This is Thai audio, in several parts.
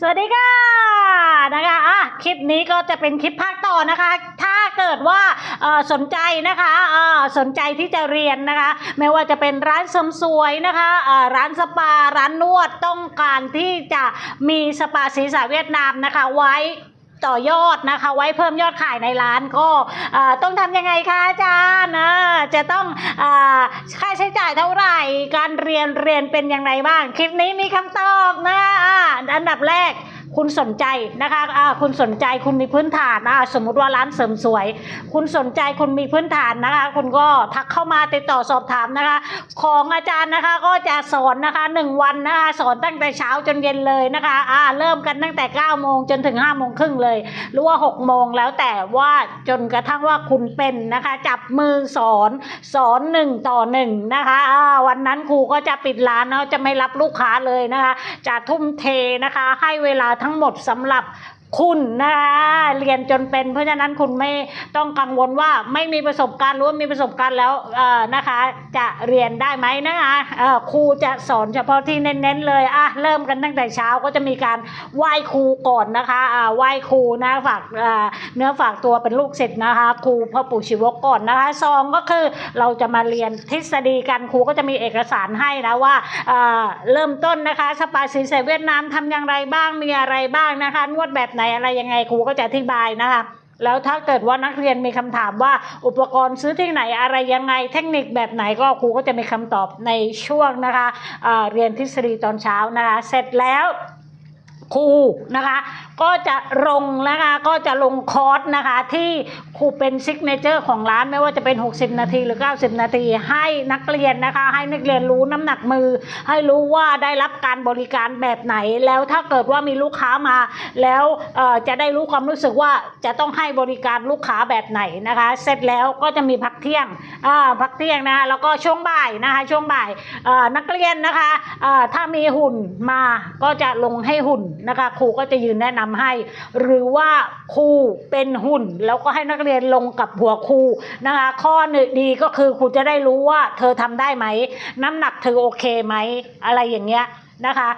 สวัสดีค่ะนะคะอะคลิปนี้ก็จะเป็นคลิปภาคต่อนะคะ ถ้าเกิดว่าสนใจนะคะสนใจที่จะเรียนนะคะ ไม่ว่าจะเป็นร้านเสริมสวยนะคะร้านสปาร้านนวดต้องการที่จะมีสปาศีรษะเวียดนามนะคะ ไว้ต่อยอดนะคะ ไว้เพิ่มยอดขายในร้านก็ต้องทำยังไงคะอาจารย์นะจะต้องอค่าใช้จ่ายเท่าไหร่ การเรียนเรียนเป็นอย่างไรบ้าง คลิปนี้มีคำตอบนะอ่า อันดับแรก คุณสนใจนะคะอ่าคุณสนใจคุณมีพื้นฐานอ่าสมมติว่าร้านเสริมสวย คุณสนใจคุณมีพื้นฐานนะคะ คุณก็ทักเข้ามาติดต่อสอบถามนะคะ ของอาจารย์นะคะก็จะสอนนะคะหนึ่งวันนะคะสอนตั้งแต่เช้าจนเย็นเลยนะคะอ่าเริ่มกันตั้งแต่9ก้าโมงจนถึง5้าโมงครึ่งเลย หรือว่า6กโมงแล้วแต่ว่าจนกระทั่งว่าคุณเป็นนะคะ จับมือสอนสอนหนึ่งต่อหนึ่งนะคะอ่าวันนั้นครูก็จะปิดร้านเนาะจะไม่รับลูกค้าเลยนะคะ จะทุ่มเทนะคะ ให้เวลาทั้งหมดสำหรับ คุณนะคะเรียนจนเป็น เพราะฉะนั้นคุณไม่ต้องกังวลว่าไม่มีประสบการณ์หรือว่ามีประสบการณ์แล้วเออนะคะ จะเรียนได้ไหมนะคะครูจะสอนเฉพาะที่เน้นๆเลยอะเริ่มกันตั้งแต่เช้าก็จะมีการไหว้ครูก่อนนะคะไหว้ครูนะฝากเนื้อฝากตัวเป็นลูกศิษย์นะคะ ครูพ่อปู่ชีวกก่อนนะคะซองก็คือเราจะมาเรียนทฤษฎีกันครูก็จะมีเอกสารให้นะว่าเริ่มต้นนะคะสปาศีรษะเวียดนามทำอย่างไรบ้างมีอะไรบ้างนะคะนวดแบบไหนอะไรยังไงครูก็จะอธิบายนะคะแล้วถ้าเกิดว่านักเรียนมีคำถามว่าอุปกรณ์ซื้อที่ไหนอะไรยังไง เทคนิคแบบไหนก็ครูก็จะมีคำตอบในช่วงนะคะเเรียนทฤษฎีตอนเช้านะคะ เสร็จแล้ว ครูนะคะ ก็จะลงนะคะก็จะลงคอร์สนะคะ ที่ครูเป็นซิกเนเจอร์ของร้านไม่ว่าจะเป็น 60 นาทีหรือ 90 นาที ให้นักเรียนนะคะ ให้นักเรียนรู้น้ำหนักมือ ให้รู้ว่าได้รับการบริการแบบไหน แล้วถ้าเกิดว่ามีลูกค้ามา แล้วจะได้รู้ความรู้สึกว่าจะต้องให้บริการลูกค้าแบบไหนนะคะ เสร็จแล้วก็จะมีพักเที่ยงพักเที่ยงนะคะแล้วก็ช่วงบ่ายนะคะช่วงบ่ายนักเรียนนะคะถ้ามีหุ่นมาก็จะลงให้หุ่นนะคะครูก็จะยืนแนะนำให้ หรือว่าครูเป็นหุ่น แล้วก็ให้นักเรียนลงกับหัวครูนะคะ ข้อหนึ่งดีก็คือครูจะได้รู้ว่าเธอทำได้ไหมน้ำหนักเธอโอเคไหมอะไรอย่างเงี้ยนะคะ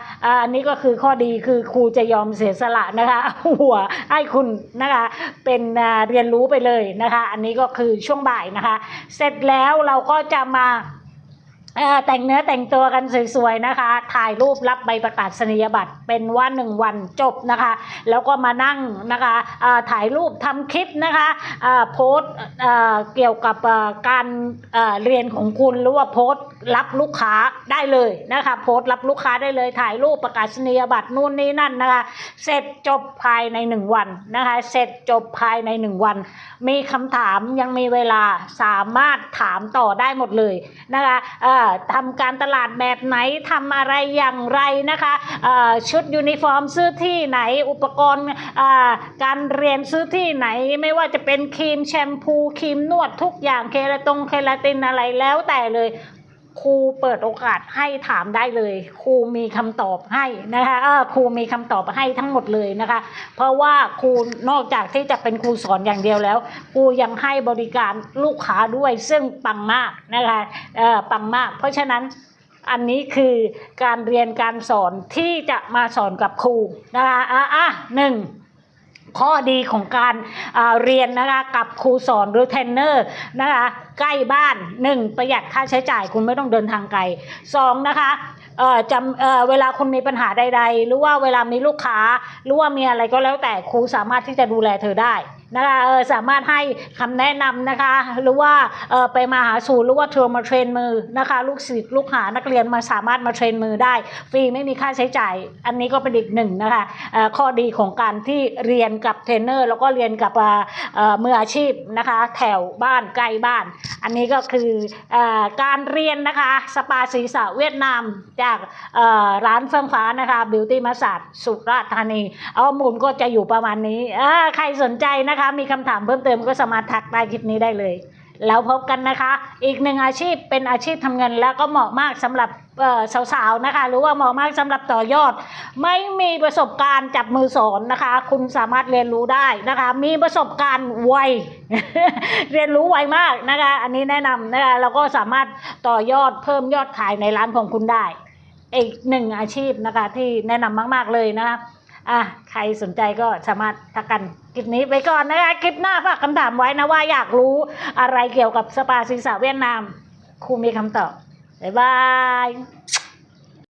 อันนี้ก็คือข้อดีคือครูจะยอมเสียสละนะคะหัวให้คุณนะคะเป็นเรียนรู้ไปเลยนะคะ อันนี้ก็คือช่วงบ่ายนะคะ เสร็จแล้วเราก็จะมา แต่งเนื้อแต่งตัวกันสวยๆนะคะ ถ่ายรูปรับใบประกาศนียบัตรเป็นว่าหนึ่งวันจบนะคะ แล้วก็มานั่งนะคะถ่ายรูปทำคลิปนะคะโพสเกี่ยวกับการเรียนของคุณหรือว่าโพสรับลูกค้าได้เลยนะคะโพสรับลูกค้าได้เลย ถ่ายรูปประกาศนียบัตรนู่นนี่นั่นนะคะเสร็จจบภายในหนึ่งวันนะคะเสร็จจบภายในหนึ่งวัน มีคำถามยังมีเวลาสามารถถามต่อได้หมดเลยนะคะทำการตลาดแบบไหนทำอะไรอย่างไรนะคะชุดยูนิฟอร์มซื้อที่ไหนอุปกรณ์การเรียนซื้อที่ไหน ไม่ว่าจะเป็นครีมแชมพูครีมนวดทุกอย่างเคราตงเคราตินอะไรแล้วแต่เลย ครูเปิดโอกาสให้ถามได้เลย ครูมีคำตอบให้นะคะครูมีคำตอบให้ทั้งหมดเลยนะคะ เพราะว่าครูนอกจากที่จะเป็นครูสอนอย่างเดียวแล้ว ครูยังให้บริการลูกค้าด้วยซึ่งปังมากนะคะปังมาก เพราะฉะนั้นอันนี้คือการเรียนการสอนที่จะมาสอนกับครูนะคะอะหนึ่ง ข้อดีของการอ่าเรียนนะคะกับครูสอนหรือเทรนเนอร์นะคะใกล้บ้านหนึ่งประหยัดค่าใช้จ่ายคุณไม่ต้องเดินทางไกลสองนะคะเอ่อจำเอ่อเวลาคุณมีปัญหาใด ๆ หรือว่าเวลามีลูกค้า หรือว่ามีอะไรก็แล้วแต่ครูสามารถที่จะดูแลเธอได้ นะคะเออสามารถให้คำแนะนำนะคะ หรือว่าเออไปมาหาศูนย์หรือว่าเธอมาเทรนมือนะคะ ลูกศิษย์ลูกหานักเรียนมาสามารถมาเทรนมือได้ ฟรีไม่มีค่าใช้จ่าย อันนี้ก็เป็นอีกหนึ่งนะคะเออข้อดีของการที่เรียนกับเทรนเนอร์ แล้วก็เรียนกับเออมืออาชีพนะคะ แถวบ้านใกล้บ้าน อันนี้ก็คือเออการเรียนนะคะสปาศีระเวียดนามจากเออร้านเฟื่องฟ้านะคะบิวตี้มาสาดสุราษฎร์ธานีเอามูลก็จะอยู่ประมาณนี้อ่าใครสนใจนะคะมีคำถามเพิ่มเติมก็สามารถทักใต้คลิปนี้ได้เลย แล้วพบกันนะคะ อีกหนึ่งอาชีพเป็นอาชีพทำเงินแล้วก็เหมาะมากสำหรับสาวๆนะคะ หรือว่าเหมาะมากสำหรับต่อยอด ไม่มีประสบการณ์จับมือสอนนะคะ คุณสามารถเรียนรู้ได้นะคะ มีประสบการณ์ไวเรียนรู้ไวมากนะคะ อันนี้แนะนำนะคะแล้วก็สามารถต่อยอดเพิ่มยอดขายในร้านของคุณได้ อีกหนึ่งอาชีพนะคะที่แนะนำมาก ๆเลยนะคะ อะใครสนใจก็สามารถทักกันคลิปนี้ไปก่อนนะคะ คลิปหน้าฝากคำถามไว้นะว่าอยากรู้อะไรเกี่ยวกับสปาศีรษะเวียดนามครูมีคำตอบ บ๊ายบาย